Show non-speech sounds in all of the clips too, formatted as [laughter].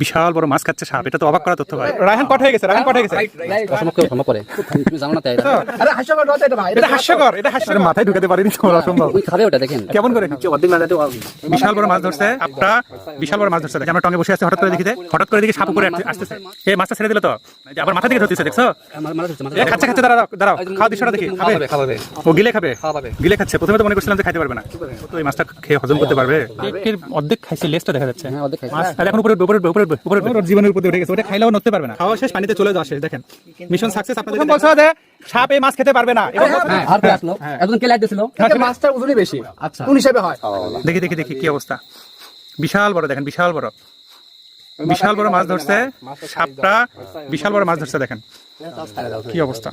বিশাল বড় মাছ খাচ্ছে সাপ এটা তো অবাক করা তথ্য ভাই। রায়হান কট হয়ে গেছে রায়হান কট হয়ে গেছে। অসম্ভব সম্ভব করে। [laughs] তুমি জানো না। তাই আরে হাস্যকর কথা এটা ভাই এটা হাস্যকর এটা হাস্যকর। মাথায় ঢুকাতে পারিনি তো অসম্ভব। ওই খাবে ওটা দেখেন। কেমন করে? নিচে অর্ধেক না বিশাল বড় মাছ ধরছে আপটা বিশাল বড় মাছ ধরছে। আমরা টঙ্গে বসে আছি হঠাৎ করে দেখিতে হঠাৎ করে দেখি সাপ উপরে আসতেছে। এই মাছটা ছেড়ে দিল তো? আবার মাথা দিকে ধরতেছে দেখছ? মাথা এ খাচ্ছে খাচ্ছে দাঁড়াও। দাঁড়াও খাওয়া দৃশ্যটা দেখি খাবে? খাবে ও গিলে খাবে? খাওয়াবে। গিলে খাচ্ছে। প্রথমে তো মনে করছিলাম যে খাইতে পারবে না। তো এই মাছটা খেয়ে হজম করতে পারবে। এর অর্ধেক খাইছে লেজটা দেখা যাচ্ছে। হ্যাঁ অর্ধেক খাইছে। মাছ আর এখন উপরে উপরে উপরে উঠবে, উপরে। ওর জীবনের উপরে উঠে গেছে ওটা খাইলেও নড়তে পারবে না। খাওয়া শেষ পানিতে চলে যাওয়া শেষ দেখেন। মিশন সাকসেস আপনাদের বলছো যে সাপ এই মাছ খেতে পারবে না। এবার হ্যাঁ আর কে আসলো একজন কে লাইট দিছিল মাছটার ওজনই বেশি। আচ্ছা। কোন হিসাবে হয়। দেখি দেখি দেখি কি অবস্থা। বিশাল বড় দেখেন বিশাল বড়। বিশাল বড় মাছ ধরছে সাপটা বিশাল বড় মাছ ধরছে দেখেন। কি অবস্থা?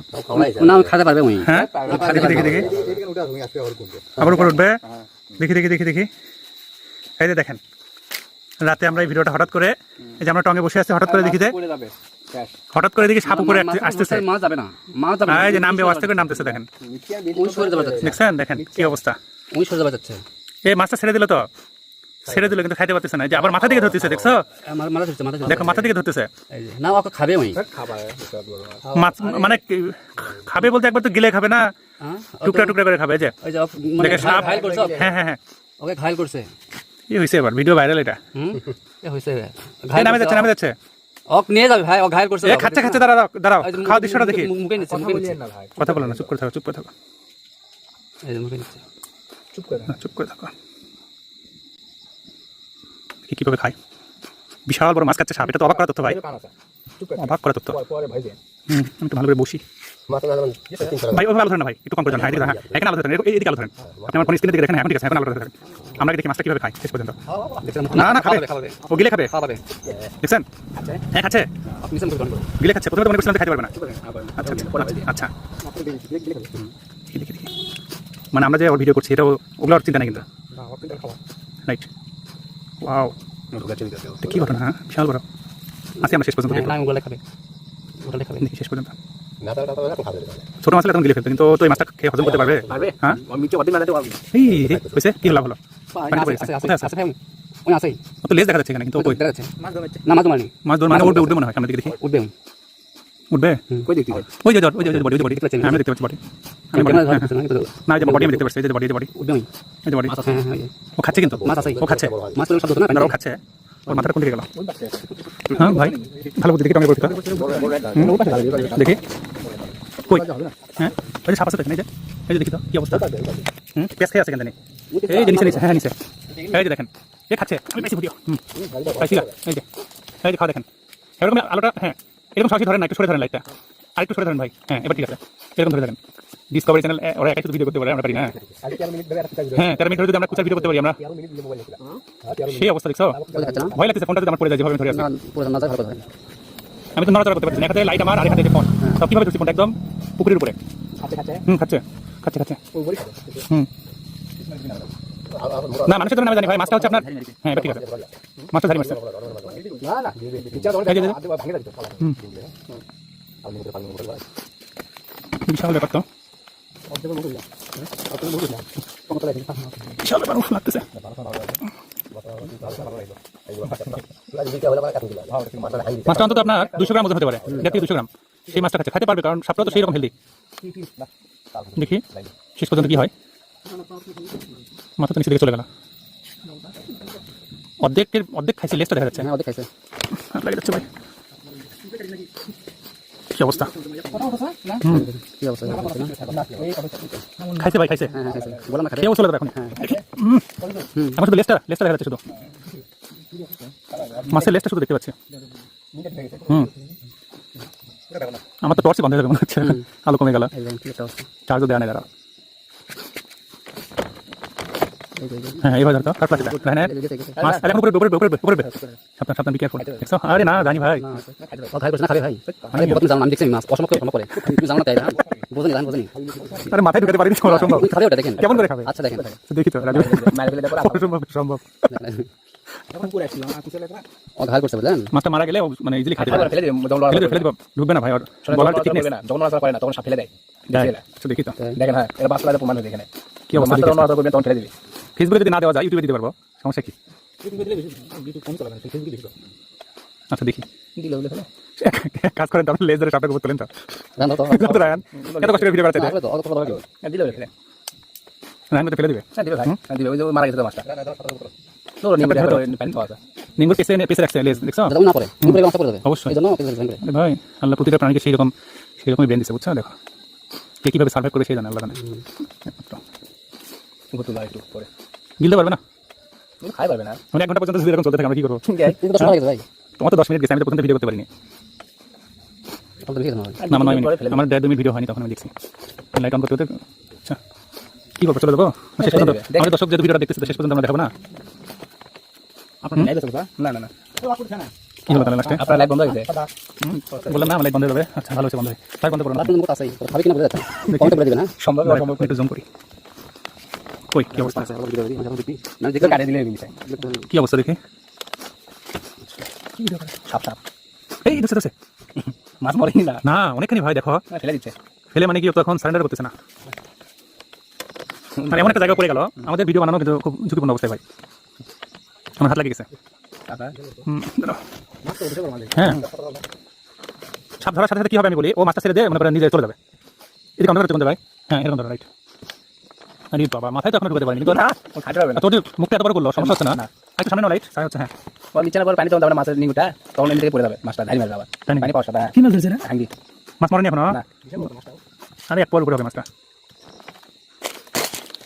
না খাতে পারবে ওই হ্যাঁ? দেখি দেখি দেখি। আবার উপরে উঠবে। দেখি দেখি দেখি দেখি। এই যে দেখেন রাতে আমরা এই ভিডিওটা হঠাৎ করে এই যে আমরা টঙ্গে বসে আছি হঠাৎ করে দেখিতে হঠাৎ করে দেখি সাপ উপরে আসতেছে। মাছ যাবে না মাছ যাবে না। এই যে নামবে আস্তে করে নামতেছে দেখেন। ওই সরে যাবে যাচ্ছে। দেখছেন? দেখেন কি অবস্থা। ওই সরে যাবে যাচ্ছে। এই মাছটা ছেড়ে দিল তো। ছেড়ে দিল কিন্তু খাইতে পারতেছে না। এই যে আবার মাথা দিকে ধরতেছে দেখছ? আমার মাথা ধরছে মাথা দেখো মাথা দিকে ধরতেছে। এই যে, না ওকে খাবে ওই মাছ। মানে খাবে বলতে একবার তো গিলে খাবে না। হ্যাঁ? টুকরা টুকরা করে খাবে এই যে। যে মানে দেখে সাপ হ্যাঁ হ্যাঁ হ্যাঁ। ওকে ঘায়ল করছে। কি হয়েছে এবার ভিডিও ভাইরাল এটা। হয়েছে নামে যাচ্ছে নামে যাচ্ছে। ওক নিয়ে যাবে ভাই অক ঘায়ল করছে খাচ্ছে খাচ্ছে দাঁড়াও। দাঁড়াও খাওয়া দৃশ্যটা দেখি। মুখে- নিচ্ছে মুখে নিচ্ছে। কথা বলো না চুপ করে থাকো চুপ করে থাকো। এই যে মুখে নিচ্ছে। না, চুপ করে থাকো। কি কীভাবে খায়। বিশাল বড় মাছ খাচ্ছে সাপ এটা তো অবাক করা তথ্য ভাই। অবাক করা তথ্য। আমি একটু ভালো করে বসি। ভাই ওইভাবে আলো ধরেন ভাই একটু কম করে হ্যাঁ হ্যাঁ। এখানে আলো ধরেন এই- এইদিকে আলো ধরেন। আপনি আমার ফোন স্ক্রিনে দিকে দেখেন হ্যাঁ, এখন ঠিক আছে এখন আলো ধরেন আমরা দেখি মাছটা কীভাবে খায় শেষ পর্যন্ত। না না খাবে। ও গিলে খাবে? খাবে দেখছেন? হ্যাঁ খাচ্ছে। আপনি সামনে করুন গিলে খাচ্ছে প্রথমে তো মনে করছিলাম যে খাইতে পারবে না। আচ্ছা আচ্ছা আচ্ছা। মানে আমরা যে ভিডিও করছি এটাও ওগুলোর চিন্তা নেই কিন্তু। রাইট ওয়াও এটা কি ঘটনা হ্যাঁ? বিশাল বড়। আছি আমরা শেষ পর্যন্ত দেখব। না আমি গোলে খাবে। খাবে শেষ পর্যন্ত। ছোট মাছ তখন গিলে ফেলতো কিন্তু তো এই মাছটা খেয়ে হজম করতে পারবে। পারবে? হ্যাঁ? কি এই হয়েছে? লাভ হলো? তো লেজ দেখা যাচ্ছে এখানে কিন্তু মাছ ধরছে না মাছ মারনি মাছ ধর মানে উঠবে উঠবে মনে হয় সামনে দিকে দেখি। উঠবে। উঠবে কই দেখতে ওই যে ওই যে ওই যে বডি ওই যে বডি দেখতে পাচ্ছি আমি দেখতে পাচ্ছি বডি আমি হ্যাঁ, না যে বডি আমি দেখতে পাচ্ছি এই যে বডি এই যে বডি উঠবে এই যে বডি ও খাচ্ছে কিন্তু মাছ আছে ও খাচ্ছে মাছ তো শব্দ না না ও খাচ্ছে ওর মাথাটা কোন দিকে গেল হ্যাঁ ভাই ভালো বুদ্ধি দেখি টঙ্গে করতে দেখি কই হ্যাঁ ওই যে সাপ আছে এই যে এই যে দেখি তো কি অবস্থা হুম পেঁয়াজ খেয়ে আছে কেন এই যে নিচে নিচে হ্যাঁ নিচে এই যে দেখেন এ খাচ্ছে আমি বেশি ভিডিও হুম পাইছি এই যে এই যে খাওয়া দেখেন এরকম আলোটা হ্যাঁ এরকম সরাসরি ধরেন না একটু সরে ধরেন লাইটটা আর একটু সরে ধরেন ভাই। হ্যাঁ এবার ঠিক আছে। এরকম ধরে ধরেন। ডিসকভারি চ্যানেল ওরা একাই শুধু ভিডিও করতে পারে আমরা পারি না হ্যাঁ। তেরো মিনিট ধরে যদি আমরা কুচার ভিডিও করতে পারি আমরা। সেই অবস্থা দেখছ? খাচ্ছে ভয় লাগতেছে ফোনটা যদি আমার পড়ে যায় যেভাবে আমি ধরে আছি। পুরো না ভালো কথা। আমি তো নড়াচড়া করতে পারছি না। এখানে লাইট আমার আর এখানে ফোন সব কীভাবে ধরছি ফোনটা একদম পুকুরের উপরে। হুম খাচ্ছে। খাচ্ছে খাচ্ছে। হুম। না মানুষের নামে জানি ভাই মাছটা হচ্ছে আপনার হ্যাঁ ঠিক আছে। মাছটা ধারি মারছে। না না বিশাল ব্যাপার তো। বিশাল ব্যাপার লাগতেছে। মাছটা অন্তত আপনার দুশো গ্রাম ওজন হতে পারে। থেকে দুশো গ্রাম। সেই মাছটা খাচ্ছে। খাইতে পারবে কারণ সাপটা তো সেই রকম হেলদি দেখি শেষ পর্যন্ত কি হয়? মাথা তো নিচে দিকে চলে গেল। অর্ধেকের অর্ধেক খাইছে লেজটা দেখা যাচ্ছে। হ্যাঁ ওদের খাইছে। লাগে যাচ্ছে ভাই। কি অবস্থা? কি অবস্থা খাইছে ভাই খাইছে। হ্যাঁ হ্যাঁ খাইছে। বললাম না খেয়েও চলে যাবে এখন। হুম। আমার শুধু লেজটা লেজটা দেখা যাচ্ছে শুধু। মাছের লেজটা শুধু দেখতে পাচ্ছি। হুম। আমার তো টর্চই বন্ধ হয়ে যাবে মনে হচ্ছে। আলো কমে গেল। চার্জও দেওয়া নেই দাঁড়া। হ্যাঁ এইভাবে ধরতো কার প্লাস্টিকটা এই যে, গেছে, গেছে। মাছ আরে এখন উপরে উপরে উপরে উপরে সাবধান সাবধান বি কেয়ারফুল দেখছ? আরে না জানি ভাই। ও ঘায়ল করছে না খাবে ভাই। আমি তুমি জানো আমি দেখছি মাছ অসম্ভব সম্ভব করে। তুমি জানো না তাই না? বোঝেনি আমি বোঝেনি আরে মাথায় ঢুকাতে পারিনি তো অসম্ভব। খাবে ওটা দেখেন। কেমন করে খাবে? আচ্ছা দেখেন। দেখি তো রাজু। মার দেখো অসম্ভব সম্ভব ও করছে বুঝলেন? মাছটা মারা গেলে মানে ইজিলি খাতে পারে। ফেলে ফেলে ঢুকবে না ভাই আর বলার ঠিক নেই। না যখন করে না তখন সাপ ফেলে দেয়। দেখি তো। দেখেন হ্যাঁ এটা বাস লাগাতে প্রমাণ কি অবস্থা। তখন ফেলে দিবি। ফেসবুকে যদি না দেওয়া যায় ইউটিউবে দিতে পারব। সমস্যা কি? আচ্ছা দেখি। দিলে বলে ফেলো কাজ করেন তাহলে লেজ ধরে সাপটাকে উপর তোলেন তো। কত রায়ন এত কষ্ট করে ভিডিও করতে দিলে বলে ফেলে। রায়ন তো ফেলে দিবে। হ্যাঁ দিবে ভাই। হ্যাঁ দিবে। ওই যে মারা গেছে মাছটা। ভাই আল্লাহ প্রতিটা প্রাণীকে সেই রকম সেই রকমই ব্রেন দিচ্ছে বুঝছ? দেখো। কে কীভাবে সার্ভাইভ সেই জানে আল্লাহ জানে। একটু পরে। গিলতে পারবে না? খাই পারবে না। মানে এক ঘণ্টা পর্যন্ত যদি এরকম চলতে থাকে আমরা কি করব? [laughs] তোমার তো দশ মিনিট গেছে আমি তো পর্যন্ত ভিডিও করতে পারিনি। না আমার নয় মিনিট। আমার দেড় দু মিনিট ভিডিও হয়নি তখন আমি দেখছি। লাইট অন করতে আচ্ছা। কি করব চলে দেবো শেষ পর্যন্ত আমাদের দর্শক ভিডিওটা দেখতেছে শেষ পর্যন্ত আমরা দেখাবো না? আপনার না না না। কি হলো তাহলে লাস্টে আপনার লাইভ বন্ধ হয়ে বললাম না আমার বন্ধ হয়ে যাবে। আচ্ছা ভালো হচ্ছে বন্ধ হয়ে বন্ধ করো আছে খাবি কিনা বলে যাচ্ছে। সম্ভব একটু জুম করি। কই কি অবস্থা? কি অবস্থা দেখি? সাপ সাপ। এই দোষে দোষে মাছ মরেনি না? না অনেকখানি ভাই দেখো। ফেলে দিচ্ছে। ফেলে মানে কি ও তো এখন সারেন্ডার করতেছে না। আর এমন একটা জায়গা পড়ে গেল। আমাদের ভিডিও বানানো কিন্তু খুব ঝুঁকিপূর্ণ অবস্থায় ভাই। আমার হাত লেগে গেছে। হ্যাঁ। সাপ ধরার সাথে সাথে কি হবে আমি বলি? ও মাছটা ছেড়ে দিয়ে মনে নিজে চলে যাবে। এদিকে অন্ধকার চলে ভাই। হ্যাঁ এরকম ধরো রাইট আরে বাবা মাথায় তো এখন ঢুকাতে পারিনি। না ও খাইতে পারবে না। তোর মুখটা এত বড় করল সমস্যা হচ্ছে না? না। একটু সামনে লাইট সাই হচ্ছে হ্যাঁ। ও নিচে না পরে পানি তখন তারপরে মাছের নিংটা তখন এমনি থেকে পড়ে যাবে মাছটা ধারি মারবে আবার তাই? পানি পাওয়ার সাথে কি মাছ ধরেছে না হাঙ্গি। মাছ মরেনি এখনও? না আরে এক পর উপরে হবে মাছটা।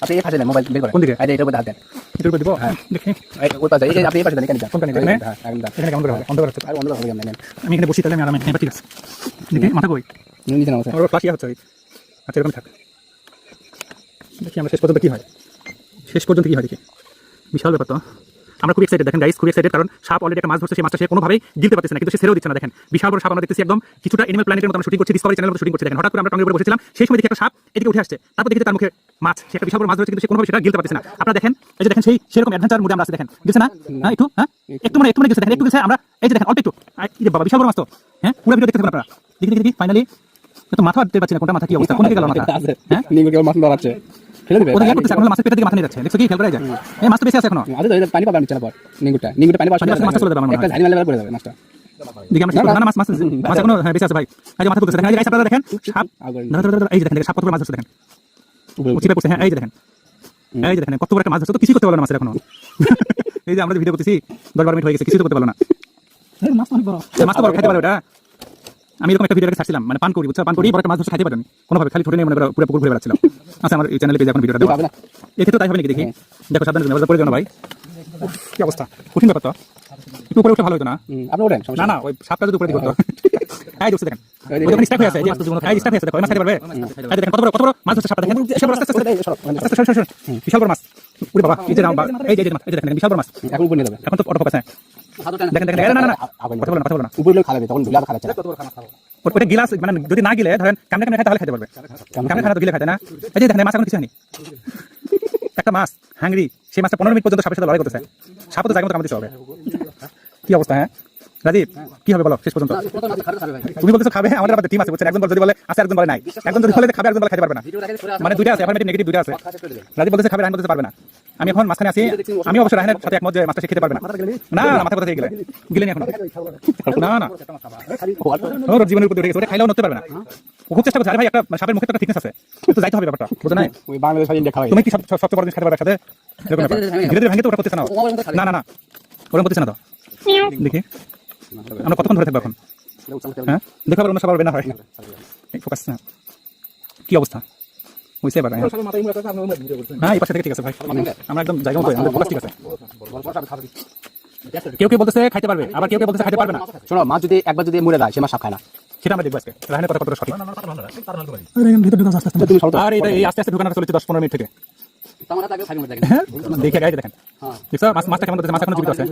আপনি এই পাশে দেন মোবাইল বের করেন। কোন দিকে? এই যে এটার উপর হাত দেন। এটার উপর দিব? হ্যাঁ। দেখি। এই ওই পাশে এই যে আপনি এই পাশে দেন এখানে? এখানে? হ্যাঁ একদম। এখানে কেমন করে হবে অন্ধকার হচ্ছে। আর অন্য হবে কেমন? আমি এখানে বসি তাহলে আমি আরামে। এবার ঠিক আছে। দেখি মাথা কই? নিচে আমার ইয়ে হচ্ছে আচ্ছা এরকম থাক। দেখি আমরা শেষ পর্যন্ত কি হয়। শেষ পর্যন্ত কি হয় দেখি। বিশাল ব্যাপার তো। আমরা খুব এক্সাইটেড দেখেন গাইস খুব এক্সাইটেড কারণ সাপ অলরেডি একটা মাছ ধরছে সেই মাছটা সে কোনোভাবেই গিলতে পারতেছে না কিন্তু সে ছেড়েও দিচ্ছে না দেখেন। বিশাল বড় সাপ আমরা দেখতেছি একদম কিছুটা এনিমেল প্ল্যানেটের মতো আমরা শুটিং করছি ডিসকভারি চ্যানেলের মতো শুটিং করছি দেখেন। হঠাৎ করে আমরা টঙ্গের উপরে বসেছিলাম সেই সময় দেখি একটা সাপ এদিকে উঠে আসছে তারপর দেখি তার মুখে মাছ সে একটা বিশাল বড় মাছ ধরেছে কিন্তু সে কোনোভাবে সেটা গিলতে পারতেছে না। আপনারা দেখেন এই যে দেখেন সেই সেরকম অ্যাডভেঞ্চার মুডে আমরা আছি দেখেন। গেছে না? হ্যাঁ একটু হ্যাঁ? একটু মানে একটু মানে গেছে দেখেন একটু গেছে আমরা এই যে দেখেন অল্প একটু। এই যে বাবা বিশাল বড় মাছ তো। হ্যাঁ পুরো ভিডিও দেখতে থাকুন আপনারা। দেখি দেখি দেখি ফাইনালি তো মাথা দিতে পারছি না কোনটা মাথা কি অবস্থা কোন দিকে গেল মাথা? [laughs] হ্যাঁ? নিঙ্গুর কেবল মাছ লড়াচ্ছে ফেলে দিবে। এখন মাছের পেটের দিকে মাথা নিয়ে যাচ্ছে। দেখছ কি? খেয়াল করা যায়। এই মাছ তো বেশি আছে এখনও। আরে তো পানি পাবে নিচে পর। নিঙ্গুরটা। নিঙ্গুরটা পানি পাওয়ার মাছটা চলে যাবে একটা। ঝাড়ি মারলে যাবে মাছটা। দিকে আমরা না মাছ মাছ মাছ এখনও হ্যাঁ বেশি আছে ভাই। মাথা দেখেন আপনারা দেখেন সাপ। আগে দাঁড়া, দাঁড়া, দাঁড়া, এই যে দেখেন দেখেন, সাপ কত বড় মাছ ধরছে দেখেন। চিপে পড়ছে হ্যাঁ এই যে দেখেন। এই যে দেখেন কত বড় একটা মাছ ধরছে তো কিছু করতে পারল না মাছের এখনও। [laughs] এই যে আমরা ভিডিও করতেছি দশ বারো মিনিট হয়ে গেছে কিছু তো করতে পারল না। মাছ তো বড়। মাছ তো বড় খেতে পারবে ওটা? আমি এরকম একটা ভিডিও ছাড়ছিলাম মানে পান করি বুঝছ? পান করি বড় একটা মাছ ধরছে খাইতে পারেনি কোনোভাবে খালি ছোট নিয়ে মনে করো পুরো পুকুর ঘুরে বেড়াচ্ছিলাম আচ্ছা আমার এই চ্যানেলে পেজে এখন ভিডিওটা এতে তো তাই হবে নাকি দেখি? দেখো সাবধানে তুমি পড়ে যাও না ভাই। কি অবস্থা? কঠিন ব্যাপার তো। একটু উপরে উঠলে ভালো হতো না? আপনি ওঠেন না না ওই সাপটা যদি উপরে দিকে হতো দেখছেন দেখেন হয়ে আছে যে। মাছ জীবন হয়ে আছে দেখো মাছ খাইতে পারবে? এই দেখেন কত বড় কত বড় মাছ হচ্ছে সাপটা দেখেন। এসে বড় আস্তে আস্তে আস্তে আস্তে সর সর সর। বিশাল বড় মাছ। উড়ে বাবা এই যে এই যে মাছ এই দেখেন বিশাল বড় মাছ। এখন উপর নিয়ে যাবে। এখন তো অটো ফোকাস হ্যাঁ। দেখেন দেখেন না না না কথা বলো না কথা বলো না। উপর লোক খালাবে তখন ধুলে আর খালাচ্ছে না। ওটা ওটা গিলাস মানে যদি না গিলে ধরেন কামড়ে খায় তাহলে খেতে পারবে। তো গিলে খায় না? এই যে দেখেন মাছ এখন কিছু হয়নি। একটা মাছ হাঙ্গরি সেই মাছটা পনেরো মিনিট পর্যন্ত সাপের সাথে লড়াই করতেছে। সাপ তো জায়গা মতো হবে। কি অবস্থা হ্যাঁ? রাজীব কি হবে বলো শেষ পর্যন্ত? তুমি বলতেছো খাবে আমাদের আবার টিম আছে বুঝছেন একজন যদি বলে আছে একজন বলে নাই। একজন যদি বলে খাবে একজন বলে খেতে পারবে না। মানে দুইটা আছে নেগেটিভ দুইটা আছে। রাজীব বলতেছে খাবে রায়ন বলতে পারবে না। আমি এখন মাঝখানে আছি আমি অবশ্য রায়নের সাথে একমত যে মাছটা সে খেতে পারবে না না না, মাথা কথা গেলে গেলে এখন না না ওর জীবনের উপর দিয়ে গেছে, ওটা খাইলেও নড়তে পারবে না খুব চেষ্টা করছে আরে ভাই একটা সাপের মুখে একটা থিকনেস আছে কিন্তু যাইতে হবে ব্যাপারটা বুঝো না ওই বাংলাদেশ তুমি কি সব- সব- সবচেয়ে বড় জিনিস খেতে পারবে একসাথে ধীরে ধীরে ভেঙে তো ওটা করতেছে না না না না ওরকম করতেছে না তো দেখি আমরা কতক্ষণ ধরে থাকব এখন হ্যাঁ দেখো আবার অন্য সবার না হয় ফোকাস না কি অবস্থা হয়েছে এবার হ্যাঁ। হ্যাঁ, এই পাশে থেকে ঠিক আছে ভাই আমরা একদম জায়গা মতো আমাদের ঠিক আছে। কেউ কেউ বলতেছে খাইতে পারবে আবার কেউ কেউ বলতেছে খাইতে পারবে না। শোনো মাছ যদি একবার যদি মরে যায় সে মাছ সাপ খায় না। সেটা আমরা দেখব আজকে। রাহানের কথা কতটা সঠিক। তুমি সরো তো। আর এই আস্তে আস্তে ঢুকানো চলেছে দশ পনেরো মিনিট থেকে। তোমার হাতে আগে সাইড মধ্যে হ্যাঁ দেখে দেখেন। হ্যাঁ। মাছ মাছটা কেমন মাছ এখনও জীবিত আছে?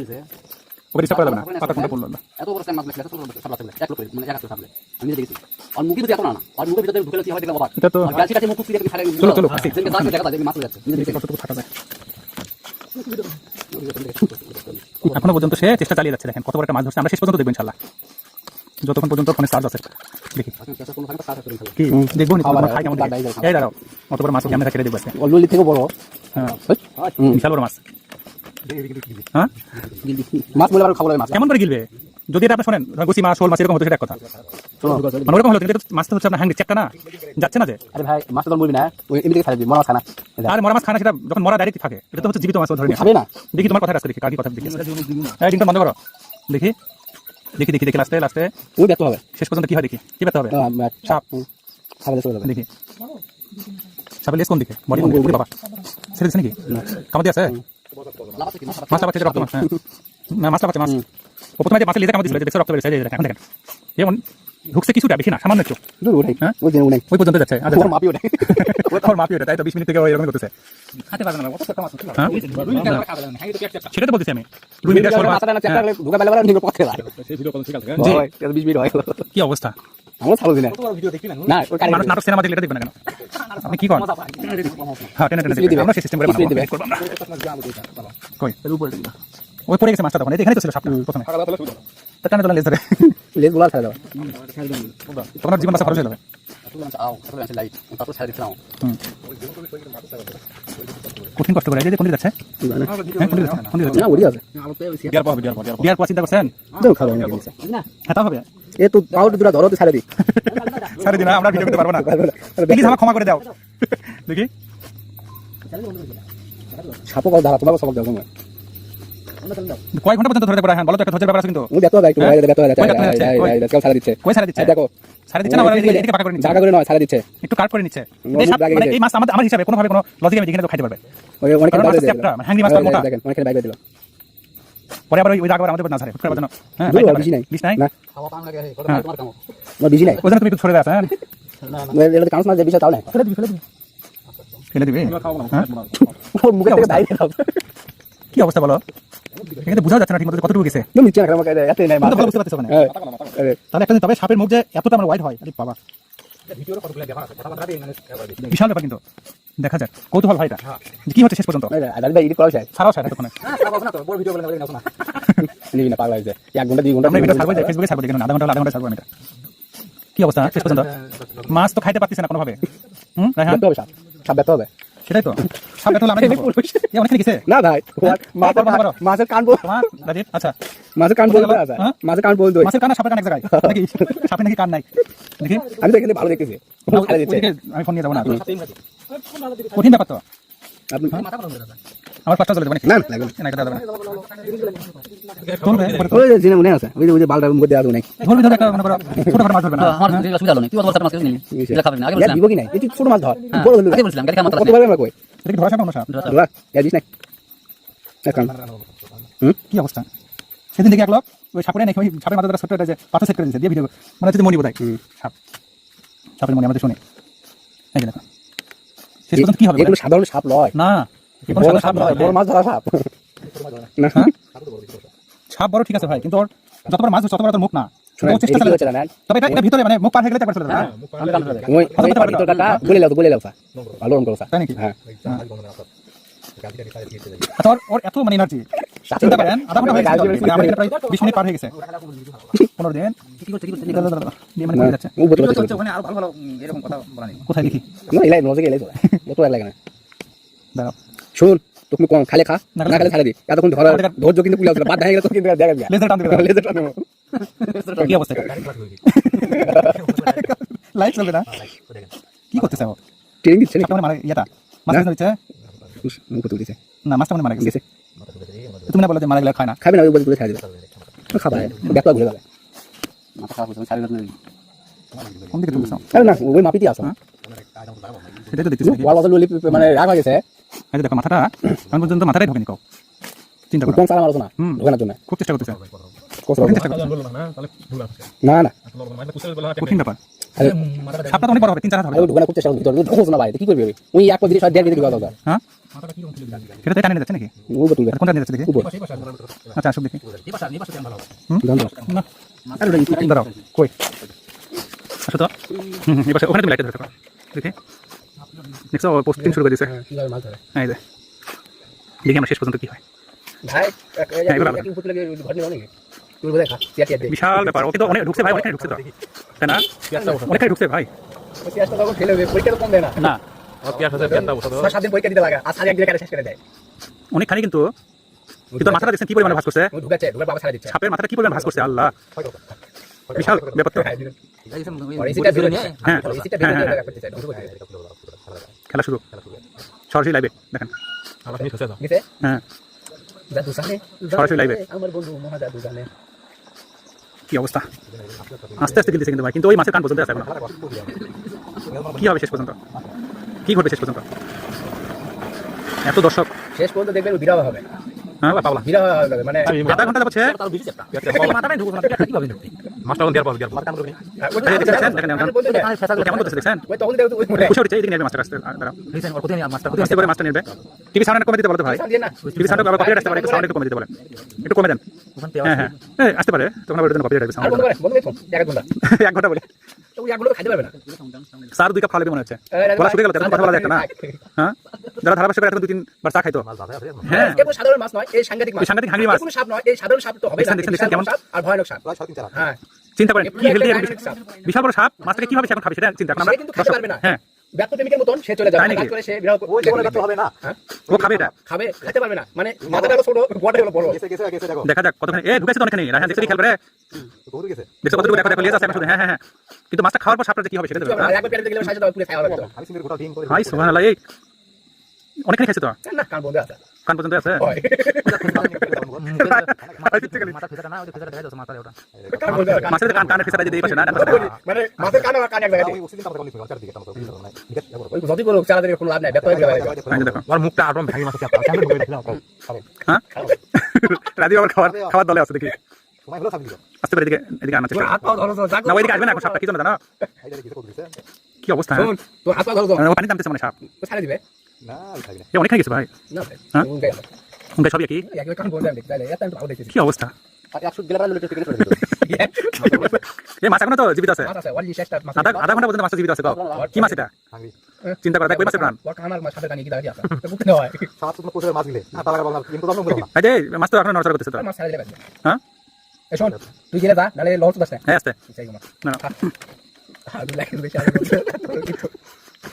ওকে ডিস্টার্ব করা যাবে না। পাতা কোনটা পড়ল না এত বড় মাছ লাগলে এত বড় সাপ লাগলে এক লোক মানে এক হাতে সাপলে আমি দেখেছি। আর মুখের ভিতরে এত না না। আর মুখের ভিতরে ঢুকে কি হয় দেখলে বাবা এটা তো গাছি কাছে মুখ ফুসকে তুমি ছাড়ে চলো, চলো, আসি। দেখে দাঁড়িয়ে দেখা যায় মাছ যাচ্ছে। নিজে কতটুকু থাকা যায় এখনও পর্যন্ত সে চেষ্টা চালিয়ে যাচ্ছে দেখেন। কত বড় একটা মাছ ধরছে আমরা শেষ পর্যন্ত দেখবেন যতক্ষণ পর্যন্ত ফোনে চার্জ আছে। দেখি। ফেলে কি? দেখব কেমন। এই দাঁড়াও। অত বড় মাছ ক্যামেরা ছেড়ে দেখব আজকে। অলরেডি থেকে বড়। হ্যাঁ। বিশাল বড় মাছ। হ্যাঁ? মাছ মরে আবার খাব মাছ। কেমন করে গিলবে? যদি এটা আপনি শোনেন গুছি মাছ শোল মাছ এরকম হতো সেটা এক কথা। মানে ওরকম হলো কিন্তু মাছটা হচ্ছে আপনার হ্যাংরি চ্যাপটা না? যাচ্ছে না যে? আরে ভাই মাছটা তো মরবি না ওই এমনি মরা খানা আর মরা মাছ খায় না সেটা যখন মরা ডাইরেক্ট থাকে এটা তো হচ্ছে জীবিত মাছ ধরে খাবে না? দেখি তোমার কথা কাছে দেখি কাকি কথা দেখি। এই ডিমটা বন্ধ করো। দেখি দেখি দেখি দেখি লাস্টে লাস্টে ওই ব্যর্থ হবে। শেষ পর্যন্ত কি হয় দেখি কি হবে? সাপ। দেখি। সাপের লেস কোন দিকে? বডি বাবা। ছেড়ে দিচ্ছে নাকি? দিয়ে আছে? মাছটা পাচ্ছে রক্ত মাছ হ্যাঁ। মাছটা পাচ্ছে মাছ। প্রথমে যে মাছের লেজে কামড় দিছিল? যে দেখছ রক্ত যে দেখেন, দেখেন। যেমন ঢুকছে কিছুটা বেশি না সামান্য একটু। ওটাই হ্যাঁ? ওই যে ওটাই ওই পর্যন্ত যাচ্ছে আচ্ছা ওর মাপি ওটাই ওর মাপি ওটা তাই তো বিশ মিনিট থেকে এরকম করতেছে। খাতে পারবে না কত ছোট মাছ হ্যাঁ? হ্যাঁ সেটা তো বলতেছি আমি। দুই মিনিটের শোল মাছ না চেষ্টা করলে ঢুকা পেলে বলে নিবে পথে যায় সেই ভিডিও কত ঠিক জি। 20 মিনিট হয় কি অবস্থা? আমরা ছাড়ো দিনা। ভিডিও দেখবি না না মানুষ নাটক সিনেমা দেখলে এটা দেখবে না কেন? আপনি কি করেন? হ্যাঁ টেনে টেনে স্পিড দেখবে দিবে। আমরা সেই সিস্টেম করে বানাবো। করব আমরা। কই? ওই পড়ে গেছে মাছটা তখন এখানে তো ছিল সাপটা প্রথমে। তা টানে লেজ ধরে। লেজগুলা ছাড়া দাও আর জীবন খরচ হয়ে যাবে ছাড়া। কঠিন কষ্ট করে কোন যাচ্ছে? না চিন্তা করছেন? না। হ্যাঁ এ তো পাউড দুরা ধরো তো ছাড়া দি সারি দিন আমরা ভিডিও করতে পারব না। প্লিজ আমার ক্ষমা করে দাও। দেখি। সাপো কল ধরা তোমাকে সবক দাও তোমার কয় ঘণ্টা পর্যন্ত ধরে দেবো হ্যাঁ বলো তো একটা ধৈর্যের ব্যাপার আছে কিন্তু। মুই দেখো একটু বাইরে দেখো কই কাটতে যাচ্ছে? কই? দেখো দিচ্ছে। কই সারা দিচ্ছে? দেখো। সারা দিচ্ছে না ওরা এদিকে- পাকা করে নিচ্ছে। জায়গা করে নয় ছাড়া দিচ্ছে। একটু কাট করে নিচ্ছে। এই মানে এই মাছ আমাদের আমার হিসাবে কোনোভাবে কোনো লজিক আমি দেখে তো খাইতে পারবে। ওই অনেক বাইরে মানে হ্যাংরি মাছ মোটা। দেখেন অনেক বাইরে দিল। পরে আবার ওই- আমাদের না ছাড়ে বাজানো হ্যাঁ পারে। নাই। বিষ নাই? না। খাওয়া পাম লাগে হ্যাঁ। তোমার কাম আমার বিজি নাই। ওই জন্য তুমি একটু সরে যাস হ্যাঁ? এটা মাছ ফেলে দিবি ফেলে দিবি। ফেলে দিবি? হ্যাঁ? ওর মুখে থেকে বাইরে দাও কি অবস্থা বলো? এখানে বোঝা যাচ্ছে না ঠিক মতো কতটুকু গেছে। নিচে না আমাকে এত নাই মাছ তো বুঝতে পারতেছো না হ্যাঁ। তাহলে একটা তবে সাপের মুখ যে এতটা আমার ওয়াইড হয় আরে বাবা। ভিডিওর কতগুলো ব্যাপার আছে কথা বলতে মানে বিশাল ব্যাপার কিন্তু। দেখা যাক কৌতূহল ভাইটা কি হচ্ছে শেষ পর্যন্ত? আরে, আরে ভাই এডিট করা যায় ছাড়াও ছাড়া না তো বড় ভিডিও বলে না না। [laughs] নিবি না পাগলা হয়েছে। এক ঘণ্টা দুই ঘণ্টা ভিডিও ছাড়বো ফেসবুকে ছাড়বো দেখুন আধা ঘণ্টা আধা ঘণ্টা ছাড়বো আমি এটা। কি অবস্থা শেষ পর্যন্ত? মাছ তো খাইতে পারতেছে না কোনোভাবে? [laughs] হুম হবে সাপ ব্যর্থ হবে? সেটাই তো। এ না ভাই মাছের বলো, বলো। মাছের কান বল। তোমার রাজীব আচ্ছা। মাছের কান বল আছে হ্যাঁ? মাছের কান বলতে মাছের কান সাপের কান এক জায়গায়। [laughs] নাকি? সাপের নাকি কান নাই? দেখি। আমি তো এখানে ভালো দেখতেছি। আমি ফোন নিয়ে যাব না। কঠিন ব্যাপার তো। আপনি আমার পাঁচটা চলে যাবে নাকি? না লাগবে না। না, এটা দেওয়া যাবে না। ধরবে, এবারে ওই জিনে মনে আছে ওই যে ওই মধ্যে দেওয়া নাই ধরবে ধরবে একটা মনে করো ছোটখাটো মাছ ধরবে না? হ্যাঁ, হ্যাঁ? হ্যাঁ। হ্যাঁ। আমার অসুবিধা হলো না। তুই অত বড় মাছ নিলি এগুলো খাবি না আগে দিব কি নাই? এই ছোট মাছ ধর বড় হলো আগে বলছিলাম গাড়ি খাওয়া মাত্র কত আমরা কই? এটা কি ধরা সাপ না অন্য ধরা। দিস নাই। এখন কি অবস্থা? সেদিন দেখি এক লোক ওই সাপড়ে নাকি ওই সাপের মাথা একটা যে পাথর সেট করে দিয়েছে দিয়ে ভিডিও মানে হচ্ছে মনি বোধ সাপ। সাপের মনি আমাদের শুনি। এই দেখো। শেষ পর্যন্ত কি হবে এগুলো সাধারণ সাপ নয়। না এগুলো সাধারণ সাপ নয়। বড় মাছ ধরা সাপ। না হ্যাঁ? সাপ বড় ঠিক আছে ভাই কিন্তু ওর যত বড় মাছ তত বড় তোর মুখ না। তবে এটা ভিতরে মানে মুখ পার হয়ে গেলে একবার চলে যাবে হ্যাঁ? বলে লাও বলে লাও ভালো তাই নাকি? হ্যাঁ। আচ্ছা, ওর ওর এত মানে এনার্জি চিন্তা করেন আধা ঘণ্টা হয়ে গেছে মানে আমার প্রায় বিশ মিনিট পার হয়ে গেছে। পনেরো দিন। দিয়ে মানে পড়ে যাচ্ছে। ও বোতল চলছে চলছে ওখানে আরও ভালো ভালো এরকম কথা বলা নেই। কোথায় দেখি? না এলাই নজে এলাই [laughs] তো বোতল লাগে না। দাঁড়াও। শুন তুমি কম খালে খা না খালে ছাড়া দি। এতক্ষণ ধৈর্য কিন্তু বাদ দেখা গেলে তো কিন্তু দেখা গেল লেজার টান দেবে। [laughs] লেজার টানো [laughs] কি অবস্থা? লাইট চলবে না? কি করতেছে ও? ট্রেনিং দিচ্ছে মানে ইয়েটা? মাছ দিচ্ছে? না মাছটা মানে মারা গেছে। তুমি না বলে যে মারা গেলে খায় না। খাবে না ওই বলে ছাড়া দেবে। খাবা ব্যাপার ঘুরে যাবে মাথা খারাপ হচ্ছে সারি দিন কোন দিকে তুলছো আরে না ওই মাপিতে আসো হ্যাঁ? সেটাই তো দেখতেছি। ওয়াল বদল মানে রাগ হয়ে গেছে। এই দেখো মাথাটা এখন পর্যন্ত মাথাটাই ঢোকেনি কও চিন্তা করো। কোন সালাম আলোচনা ঢোকানোর জন্য। খুব চেষ্টা করতেছে। না। না কঠিন ব্যাপার। আরে সাপটা তো অনেক বড় হবে তিন চার হাত হবে। আরে ঢোকানো করতে চাও না ভাই কি করবে? ওই? ওই এক পদ্ধতি সব দেড় কেজি ঢোকা দরকার। হ্যাঁ? সেটা তো টানে যাচ্ছে নাকি? আর কোনটা যাচ্ছে দেখি? আচ্ছা আসুক দেখি। না। দাঁড়াও কই? আসো তো। এবার ওখানে তুমি লাইটে ধরে থাকো দেখি। দেখছ পোস্টিং শুরু করে দিয়েছে। কীভাবে মাছ ধরে? হ্যাঁ এই দেখি আমরা শেষ পর্যন্ত কি হয়। ভাই হ্যাঁ, তুই বিশাল ব্যাপার ওকে তো অনেক ঢুকছে ভাই অনেকখানি ঢুকছে তো। তাই না? অনেকখানি ঢুকছে ভাই। না। না ছয় সাত দিন পরীক্ষা দিতে লাগে আর সাড়ে এক দিনে কাটে শেষ করে দেয়। অনেকখানি কিন্তু কিন্তু মাথাটা দেখছেন কি পরিমাণে ভাস করছে? সাপের মাথাটা কি পরিমাণে ভাস করছে? আল্লাহ। বিশাল ব্যাপার তো। হ্যাঁ হ্যাঁ হ্যাঁ। খেলা শুরু। সরাসরি লাইভে দেখেন। হ্যাঁ। সরাসরি কি অবস্থা? আস্তে আস্তে গিলতেছে কিন্তু ভাই কিন্তু ওই মাছের কান পর্যন্ত আছে কি হবে শেষ পর্যন্ত? কি ঘটবে শেষ পর্যন্ত? এত দর্শক। শেষ পর্যন্ত দেখবেন ও বিরাহ হবে। হ্যাঁ পাবলা মানে আধা ঘণ্টা যাচ্ছে? হ্যাঁ, কেমন করতেছে ওই তখন দেখো ওই খুশি নেবে দাঁড়াও। আস্তে করে মাছটা নেবে টিভি সাউন্ড কমে দিতে বলতো ভাই। সামনে দিয়ে টিভি সাউন্ড আবার কপিরাইট আসতে পারে একটু সাউন্ড একটু কমে দিতে বলেন একটু কমে দেন। হ্যাঁ হ্যাঁ। আসতে পারে। তখন আবার কপিরাইট আসবে সাউন্ড বন্ধ করে বন্ধ করে এক ঘণ্টা এক ঘণ্টা বলে। [laughs] একগুলো খাইতে পারবে না। স্যার দুই কাপ খাওয়া মনে হচ্ছে। গলা শুকিয়ে গেল তখন কথা বলা যায় না? হ্যাঁ? যারা ধারাবাহিক এখন দুই তিনবার চা খাইতো। হ্যাঁ। কেবল সাধারণ মাছ নয় এই সাংঘাতিক মাছ। সাংঘাতিক হাঙড়ি মাছ। কোনো সাপ নয় এই সাধারণ সাপ তো হবে দেখছেন, দেখছেন, দেখছেন কেমন? সাপ আর ভয়ানক সাপ। হ্যাঁ। চিন্তা করেন কি হেলদি বিশাল বড় সাপ মাছটাকে কীভাবে এখন খাবে সেটা চিন্তা করেন আমরা কিন্তু খেতে পারবে না। হ্যাঁ। ব্যর্থ প্রেমিকের মতন সে চলে যাবে। কাজ করে সে বিরাহ হবে না। ও খাবে এটা? খাবে খেতে পারবে না। মানে মাথাটা হলো ছোট বডি হলো বড়। দেখা। যাক কতখানি এ ঢুকেছে তো অনেকখানি। রায়হান দেখছ কি খেয়াল করে দেখছ কতটুকু দেখো দেখো লিয়ে যাচ্ছে এখন হ্যাঁ হ্যাঁ হ্যাঁ। কিন্তু মাছটা খাওয়ার পর সাপটা কি হবে সেটা দেখো আর একবার পেটে গেলে সাজা দাও পুরো খাওয়া হবে তো। হাই সুবহানাল্লাহ এই। অনেকখানি খাইছে তো? না বন্ধু আছে? কান পর্যন্ত আছে? হয়। কান বন্ধ আছে। মাছের কান কানের ফেসাটা যদি পাশে না ডান পাশে না। মানে মাথার কান আর কান এক জায়গায় ওই যদি বলো চালা দিলে কোনো লাভ নাই ব্যর্থ হয়ে যাবে। এই যে মুখটা আটম ভাঙি মাছ হ্যাঁ? রাজীব আবার খাবার খাবার দলে আছে দেখি। আসতে পারে এদিকে এদিকে আনা চেষ্টা। হাত পা ধরো না ওইদিকে আসবে না এখন সাপটা কি জন্য জানো? কি অবস্থা? তোর হাত পা ধরো পানি নামতেছে মানে সাপ। তো দিবে। এ অনেকখানি গেছে ভাই। না হ্যাঁ? সবই ভালো দেখতেছি। কি অবস্থা? এই [laughs] মাছ এখনও তো জীবিত আছে? মাছ আছে ওয়ালি শেষটা মাছ আধা আধা ঘণ্টা পর্যন্ত মাছটা জীবিত আছে কি মাছ এটা? চিন্তা করে মাছের প্রাণ। মাছ তো হয়। এখন নড়চড় করতেছে তো। হ্যাঁ? শোন তুই গেলে যা নালে লস বাসে হ্যাঁ আসতে না না। আমি লাইক দেখি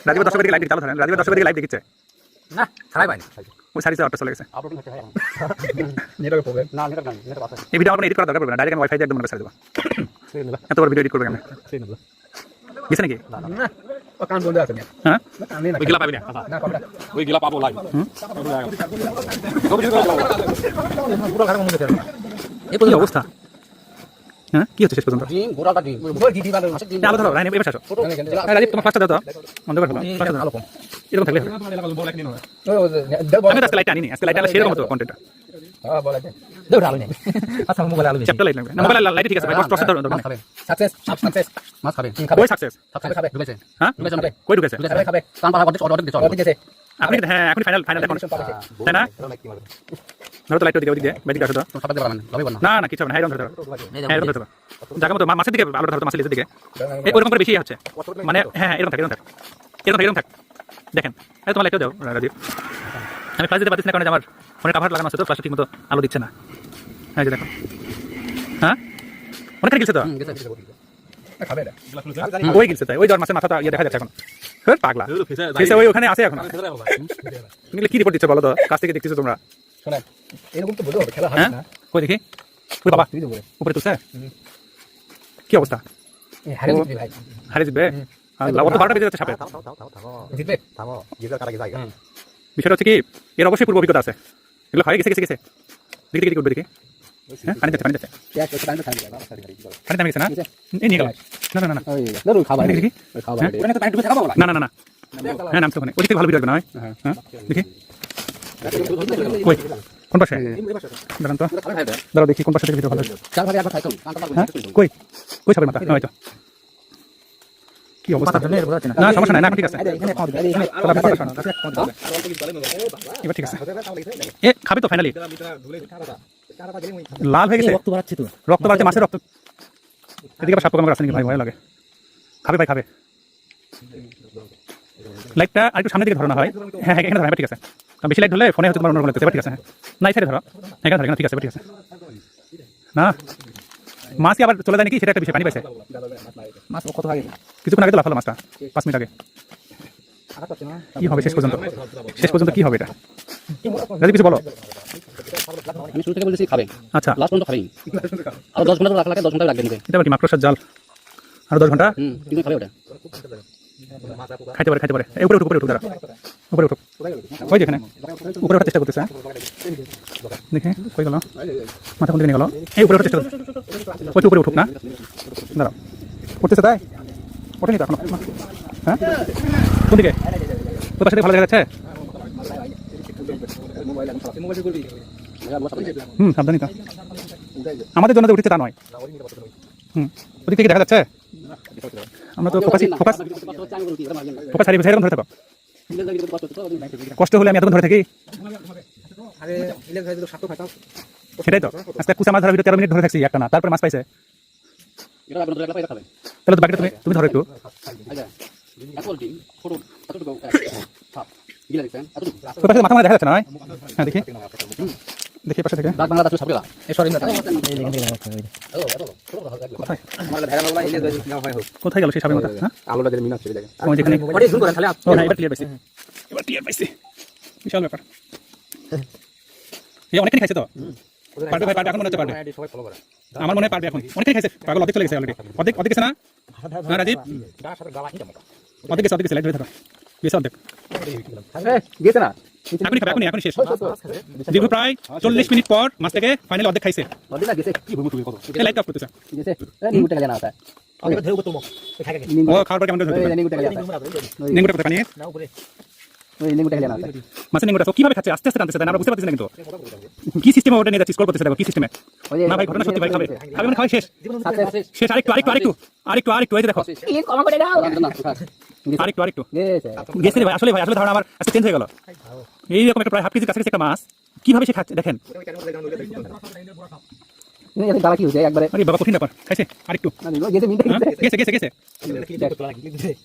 রাজীবের দর্শকের দিকে লাইট চালু ধরেন রাজীবের দর্শকের দিকে লাইট দেখছে। না ছাড়াই পাইনি ওই সারিতে অটো চলে গেছে। নেটওয়ার্ক প্রবলেম [laughs] না নেটার নাই নেটার আছে এই ভিডিও আপনার এডিট করা দরকার পড়বে না ডাইরেক্ট আমি ওয়াইফাই দিয়ে একদম মনে করে দেবো। এত বড় ভিডিও এডিট করবে কেন গেছে নাকি? না ও কান বন্ধ আছে না হ্যাঁ? কান নেই না ওই গিলা পাবি না। না ওই গিলা পাবো লাইভ কি অবস্থা? হ্যাঁ? কি হচ্ছে শেষ পর্যন্ত? ডিম গোড়াটা ডিম। বল ডিডি ভালো এই আলো ধরো রাইন এবার আসো। হ্যাঁ, রাজীব তোমার ফার্স্টটা দাও তো বন্ধ করে ফেলো ফার্স্টটা দাও। এরকম থাকলে আমি আজকে লাইট আনিনি আজকে লাইট আনলে সেরকম হতো কন্টেন্টটা হ্যাঁ বলা যায় দেউটা আলো নেই। [laughs] আচ্ছা মোবাইল আলো চ্যাপ্টার লাইট লাগবে। না মোবাইল লাইট ঠিক আছে ভাই প্রসেস ধরো খাবে। সাকসেস সাকসেস মাছ খাবে। কই সাকসেস সব খাবে খাবে ঢুকেছে হ্যাঁ? ঢুকেছে কই ঢুকেছে? খাবে। খাবে কান পাড়া অর্ধেক অর্ধেক দিচ্ছে অর্ধেক গেছে আপনি হ্যাঁ এখন ফাইনাল ফাইনাল দেখুন তাই না? ধরো তো লাইট দিকে ওদিকে বাইরে আসো তো। তো সবাই পারবেন লবি না। না না কিছু হবে না এরকম ধরতে হবে এরকম ধরতে জায়গা মতো মাছের দিকে আলো ধরো তো মাছের দিকে। এই ওরকম করে বেশি ইয়ে হচ্ছে। মানে হ্যাঁ এরকম থাক এরকম থাক। এরকম এরকম থাক। দেখেন এই তোমার লাইটও দাও রাজীব। আমি ফ্লাশ দিতে পারছি না কারণ আমার ফোনে কাভার লাগানো আছে তো ফ্লাশটা ঠিক মতো আলো দিচ্ছে না। হ্যাঁ যে দেখো। হ্যাঁ? অনেকখানি গেছে তো? খাবে ওই গেছে তাই ওই জ্বর মাছের মাথাটা ইয়ে দেখা যাচ্ছে এখন। হ্যাঁ পাগলা। ফেসে ওই ওখানে আছে এখন। তুমি কি রিপোর্ট দিচ্ছ বলো তো? কাছ থেকে দেখতেছো তোমরা? শোনা এরকম তো বলতে হবে খেলা হবে হ্যাঁ? না। কই দেখি? ওই বাবা তুই তো বলে। উপরে তুলছে? কি অবস্থা? হারে জিতবি ভাই। হারে জিতবে আল্লাহ, তো বারোটা বেজে যাচ্ছে সাপের জিতবে? বিষয়টা হচ্ছে কি এর অবশ্যই পূর্ব অভিজ্ঞতা আছে। এগুলো হয় গেছে গেছে গেছে। দেখি দেখি দেখি উঠবে দেখি। হ্যাঁ পানি পানি খাবে পানি না এই নিয়ে গেল না না না না খাবার দেখি দেখি ওই খাবার হ্যাঁ? ওখানে তো পানি ডুবে থাকা বলা না না না না হ্যাঁ নামছে ওখানে ওই ভালো ভিডিও না হ্যাঁ দেখি কই কোন পাশে দাঁড়ান তো দাঁড়াও দেখি কোন পাশে থেকে ভিডিও ভালো আসবে। চার ভাগে একবার খাইতো কানটা হ্যাঁ পারব কই কই সাপের মাথা হয়তো কি অবস্থা না সমস্যা নাই না ঠিক আছে। এবার ঠিক এ খাবি তো ফাইনালি লাল হয়ে গেছে? রক্ত বাড়াচ্ছে তো। রক্ত বাড়ছে মাছের রক্ত। এদিকে আবার সাপ আছে নাকি ভাই ভয় লাগে। খাবে ভাই খাবে। লাইটটা আর একটু সামনের দিকে ধরানো হয় হ্যাঁ হ্যাঁ এখানে ধরা ঠিক আছে। কারণ বেশি লাইট হলে ফোনে হচ্ছে তোমার অন্যরকম লাগতেছে ঠিক আছে হ্যাঁ না সাইডে ধরো। এখানে ধরো ঠিক আছে ঠিক আছে। না? মাছ কি আবার চলে যায় নাকি? সেটা একটা বিষয় পানি পাইছে। মাছ কত ভাগে কিছুক্ষণ আগে তো লাফালো মাছটা পাঁচ মিনিট আগে। কি হবে শেষ পর্যন্ত? শেষ পর্যন্ত কি হবে এটা? যদি কিছু বলো। আমি শুরু থেকে বলতেছি খাবে। আচ্ছা। লাস্ট পর্যন্ত খাবেই। আর দশ ঘণ্টা রাখা লাগে দশ ঘণ্টা মুখে। এটা কি মাকড়সার জাল? আর দশ ঘণ্টা? হুম কিন্তু খাবে ওটা। খাইতে পারে খাইতে পারে। উপরে উঠুক উপরে উঠুক দাঁড়া। উপরে উঠুক। ওই যেখানে উপরে ওঠার চেষ্টা করতেছে হ্যাঁ? দেখে কই গেল? মাথা কোন দিকে গেল? এই উপরে ওঠার চেষ্টা ওই উপরে উঠুক না। দাঁড়াও। উঠতেছে তাই? ওঠেনি তো এখনও। হ্যাঁ? কোন দিকে তোর সাথে ভালো দেখা যাচ্ছে? হুম সাবধানই তো আমাদের জন্য উঠেছে তা নয়। হুম, ওদিক থেকে দেখা যাচ্ছে? আমরা তো ফোকাসই ফোকাস ফোকাস হারিয়ে এরকম ধরে থাকো। কষ্ট হলে আমি এতক্ষণ ধরে থাকি। সেটাই তো। আজকে কুচা মাছ ভিতরে তেরো মিনিট ধরে থাকছি, একটা না। তারপরে মাছ পাইছে। ধরে তাহলে বাকিটা তুমি তুমি ধরো একটু। ছোট এতটুকু থাপ গিলা দেখছেন এতটুকু তোর মাথা মাথা দেখা যাচ্ছে না হ্যাঁ? দেখি। দেখি পাশে থেকে। বাংলা দাঁত সব গেলা কোথায়? না গেল সেই সাবের মাথা? হ্যাঁ আলোটা দিয়ে মিনাস চলে যায় ওই যেখানে ওটাই শুন করে খালি হ্যাঁ এবার ক্লিয়ার পাইছি। এবার ক্লিয়ার পাইছি। বিশাল ব্যাপার। এই অনেকখানি খাইছে তো? পারবে ভাই পারবে এখন মনে হচ্ছে পারবে। সবাই ফলো করে। আমার মনে হয় পারবে এখন। অনেকখানি খাইছে। পাগল অর্ধেক চলে গেছে অলরেডি অর্ধেক অর্ধেক গেছে না? হ্যাঁ রাজীব? অর্ধেক গেছে অর্ধেক গেছে লাইট ধরে থাকা। গেছে অর্ধেক। গেছে না। এখনই খাবে এখনই এখনই শেষ। দীর্ঘ প্রায় চল্লিশ মিনিট পর মাছ থেকে ফাইনাল অর্ধেক খাইছে। লাইট অফ করতেছে ও খাওয়ার পর কেমন নিঙ্গুটা কোথায় পানি না উপরে। ওই নিগুটা গেলা না মাছের নিঙ্গুটা কীভাবে খাচ্ছে? আস্তে আস্তে টানতেছে তাই না? আমরা বুঝতে পারতেছি না কিন্তু। কি সিস্টেমে ওটা নিয়ে যাচ্ছি স্কল করতেছে দেখো কি সিস্টেমে ওই না ভাই ঘটনা সত্যি ভাই খাবে। খাবে মানে শেষ। শেষ আরেকটু আরেকটু আরেকটু আরেকটু আরেকটু এই দেখো। আরেকটু গেছে। ভাই আসলে ভাই আসলে ধারণা আমার আজকে চেঞ্জ হয়ে গেল। এইরকম একটা প্রায় হাফ কেজির কাছাকাছি একটা মাছ। কীভাবে সে খাচ্ছে? দেখেন। গালা কি হইছে একবারে। আরে বাবা কঠিন ব্যাপার। খাইছে আরেকটু। না গেছে মিনিট হ্যাঁ? গেছে গেছে গেছে।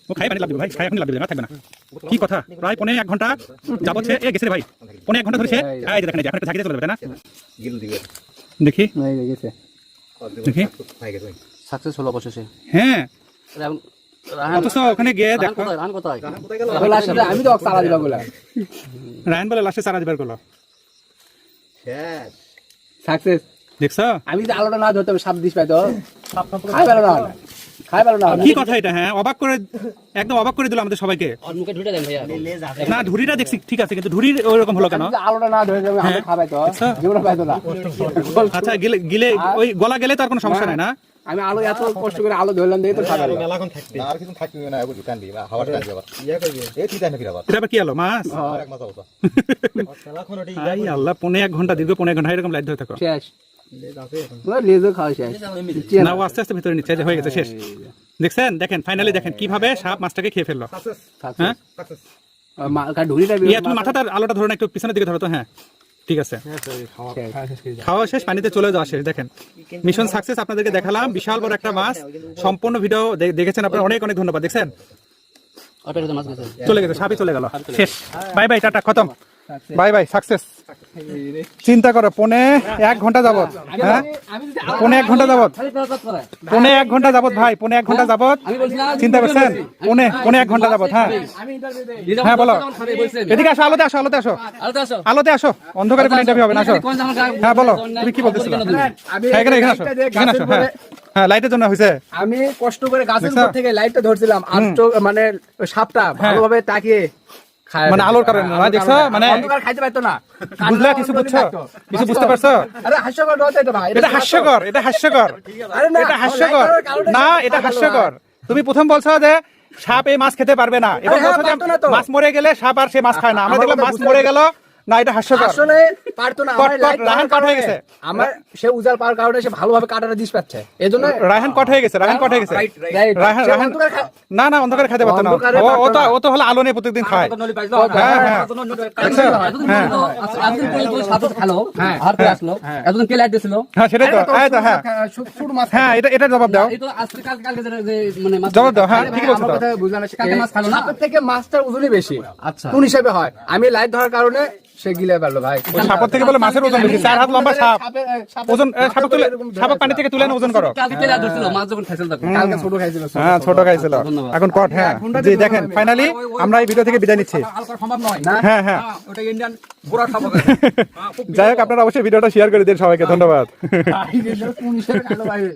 ও খাই পানি লাভ দিবে ভাই খাই লাভ দিবে না থাকবে না। কি কথা? প্রায় পনেরো এক ঘণ্টা যাবত সে এ গেছে রে ভাই। পনেরো এক ঘণ্টা ধরে সে এই যে। দেখেন এখন একটা ঝাঁকিতে চলে যাবে না? দেখি। গেছে। দেখি। সাকসেস হলো অবশেষে। হ্যাঁ। অথচ ওখানে গিয়ে দেখো। আমি তো দিবা বলে রায়ন বলে লাস্টে চারা দিবার করল। সাকসেস দেখছ? আমি যদি আলোটা না ধরতাম সাপ দিস পাইতো। খাই পেল না খাই পেল না কি কথা এটা হ্যাঁ? অবাক করে একদম অবাক করে দিল আমাদের সবাইকে। মুখে ঢুকে দেন ভাইয়া। না দেখছি ঠিক আছে কিন্তু ওরকম হলো কেন? আলোটা না ধরে যাবে আমি খাবাই তো আচ্ছা। জীবনে পাইতো না। আচ্ছা গেলে গিলে ওই গলা গেলে তো আর কোনো সমস্যা নাই না? আমি আলো এত কষ্ট করে আলো ধরলাম দেখে তো খাবার আর কিছু থাকবে না এগুলো কান্দি বা হাওয়া কান্দি আবার। ইয়া ঠিক আছে ফিরাবার। এটা কি হলো মাছ? এক আই আল্লাহ পনে এক ঘণ্টা দীর্ঘ পনে এক ঘণ্টা এরকম লাইট ধরে থাকো। শেষ। তোমার লেজও খাওয়া শেষ। না। আস্তে আস্তে ভিতরে নিচ্ছে হয়ে গেছে শেষ। দেখছেন? দেখেন ফাইনালি দেখেন কীভাবে সাপ মাছটাকে খেয়ে ফেলল। হ্যাঁ? তুমি মাথাটা আলোটা ধরো না একটু পিছনের দিকে ধরো তো হ্যাঁ। ঠিক আছে। খাওয়া শেষ। পানিতে চলে যাওয়া শেষ দেখেন। মিশন সাকসেস আপনাদেরকে দেখালাম বিশাল বড় একটা মাছ। সম্পূর্ণ ভিডিও দেখেছেন আপনারা অনেক অনেক ধন্যবাদ দেখছেন? অটোরিতে মাছ গেছে। চলে গেছে সাপই চলে গেল। শেষ। বাই বাই টাটা খতম। বাই বাই সাকসেস চিন্তা করো পনে এক ঘণ্টা যাবত হ্যাঁ? পনে এক ঘণ্টা যাবত পনে এক ঘণ্টা যাবত ভাই পনে এক ঘণ্টা যাবত চিন্তা করছেন? পনে পনে এক ঘণ্টা যাবত হ্যাঁ? হ্যাঁ বলো। এদিকে আসো আলোতে আসো আলোতে আসো। আলোতে আসো। অন্ধকারে কোনো ইন্টারভিউ হবে না আসো। হ্যাঁ বলো। তুমি কি বলতেছিলে হ্যাঁ এখানে এখানে আসো। এখানে আসো হ্যাঁ। হ্যাঁ লাইটের জন্য হয়েছে। আমি কষ্ট করে গাছের উপর থেকে লাইটটা ধরছিলাম আর মানে সাপটা ভালোভাবে তাকিয়ে মানে আলোর কারণে না, দেখছ? মানে- অন্ধকার খাইতে পারতো না। বুঝলা কিছু বুঝছ? কিছু বুঝতে পারছ? আরে হাস্যকর নয় এটা ভাই এটা হাস্যকর। এটা হাস্যকর। আরে না, এটা হাস্যকর। না এটা হাস্যকর। তুমি প্রথম বলছো যে সাপ এই মাছ খেতে পারবে না। এবং হ্যাঁ। মাছ মরে গেলে সাপ আর সে মাছ খায় না। আমরা দেখলাম মাছ মরে। গেল। না এটা হাস্যকর। আসলে পারতো না আমার করার কট হয়ে গেছে। আমার সে উজাল পাওয়ার কারণে সে ভালোভাবে কাটাটা দিস পাচ্ছে। এই জন্য রায়হান কট হয়ে গেছে রায়হান কট হয়ে গেছে। রায়হান রায়হান না না অন্ধকারে খেতে পারতো না। ও- তো ও তো হলো আলো নিয়ে প্রত্যেকদিন খায়। হ্যাঁ হ্যাঁ। দেখছ? হ্যাঁ। এতদিন পর্যন্ত সাপ খালো আর তো আসলো। এতদিন কে লাইট দিছিল হ্যাঁ সেটাই তো। এই তো হ্যাঁ হ্যাঁ। এটা এটা জবাব দাও। তো আজকে কাল কালকে যে- মানে জবাব দাও হ্যাঁ বলছো কথা বুঝলাম না। কালকে মাছ খালো না? থেকে মাছটার ওজনই বেশি। আচ্ছা। কোন হিসাবে হয়? আমি লাইট ধরার কারণে সে গিলে পারল ভাই। ওই সাপের থেকে বলে মাছের ওজন বেশি। চার হাত লম্বা সাপ। ওজন তুলে পানি থেকে তুলে ওজন করো। কালকে তেলে ধরছিল মাছ যখন খাইছিল কালকে ছোট খাইছিল হ্যাঁ ছোট খাইছিল। এখন কট হ্যাঁ। জি দেখেন ফাইনালি আমরা এই ভিডিও থেকে বিদায় নিচ্ছি। সম্ভব নয়। হ্যাঁ হ্যাঁ। ওটা ইন্ডিয়ান গোড়া খাব। [laughs] যাই হোক আপনারা অবশ্যই ভিডিওটা শেয়ার করে দিন সবাইকে। ধন্যবাদ।